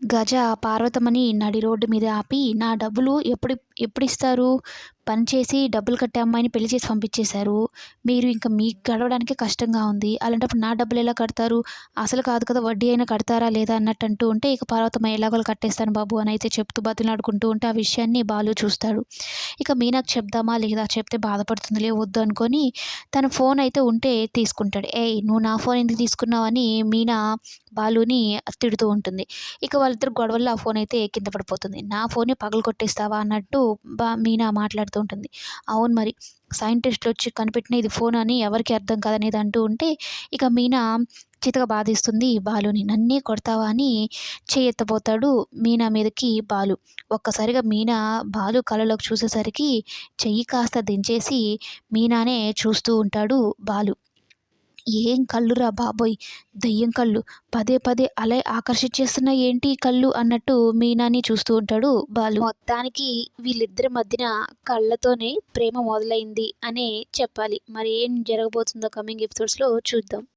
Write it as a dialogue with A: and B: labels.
A: గజ పార్వతమ్మని నడి రోడ్డు మీద ఆపి నా డబ్బులు ఎప్పుడు ఎప్పుడు ఇస్తారు? పని చేసి డబ్బులు కట్టే అమ్మాయిని పెళ్ళి చేసి పంపించేశారు. మీరు ఇంకా మీకు గడవడానికి కష్టంగా ఉంది. అలాంటప్పుడు నా డబ్బులు ఎలా కడతారు? అసలు కాదు కదా వడ్డీ అయినా కడతారా లేదా అన్నట్టు అంటూ ఉంటే ఇక పార్వతమ్మ ఎలాగోలు కట్టేస్తాను బాబు అని అయితే చెప్తూ బతిలాడుకుంటూ ఉంటే ఆ విషయాన్ని బాలు చూస్తాడు. ఇక మీనాకు చెప్దామా లేదా చెప్తే బాధపడుతుందిలే వద్దు అనుకొని తన ఫోన్ అయితే ఉంటే తీసుకుంటాడు. ఏయ్ నువ్వు నా ఫోన్ ఎందుకు తీసుకున్నావని మీనా బాలుని తిడుతూ ఉంటుంది. ఇక వాళ్ళిద్దరు గొడవల్లో ఆ ఫోన్ అయితే కింద పడిపోతుంది. నా ఫోన్ పగలు కొట్టేస్తావా అన్నట్టు బా మీనా మాట్లాడుతూ ఉంటుంది అవును మరి సైంటిస్టులు వచ్చి కనిపెట్టిన ఇది ఫోన్ అని ఎవరికి అర్థం కాదనేది అంటూ ఉంటే ఇక మీనా చితగా బాధిస్తుంది బాలుని. నన్నే కొడతావా అని చేయెత్తబోతాడు మీనా మీదకి బాలు. ఒక్కసారిగా మీనా బాలు కళ్ళలోకి చూసేసరికి చెయ్యి కాస్త దించేసి మీనానే చూస్తూ ఉంటాడు బాలు. ఏం కళ్ళురా బాబోయ్? దయ్యం కళ్ళు. పదే పదే అలే ఆకర్షించేస్తున్నాయి ఏంటి ఈ కళ్ళు అన్నట్టు మీనాని చూస్తూ ఉంటాడు బాలు. మొత్తానికి వీళ్ళిద్దరి మధ్యన కళ్ళతోనే ప్రేమ మొదలైంది అనే చెప్పాలి. మరి ఏం జరగబోతుందో కమింగ్ ఎపిసోడ్స్లో చూద్దాం.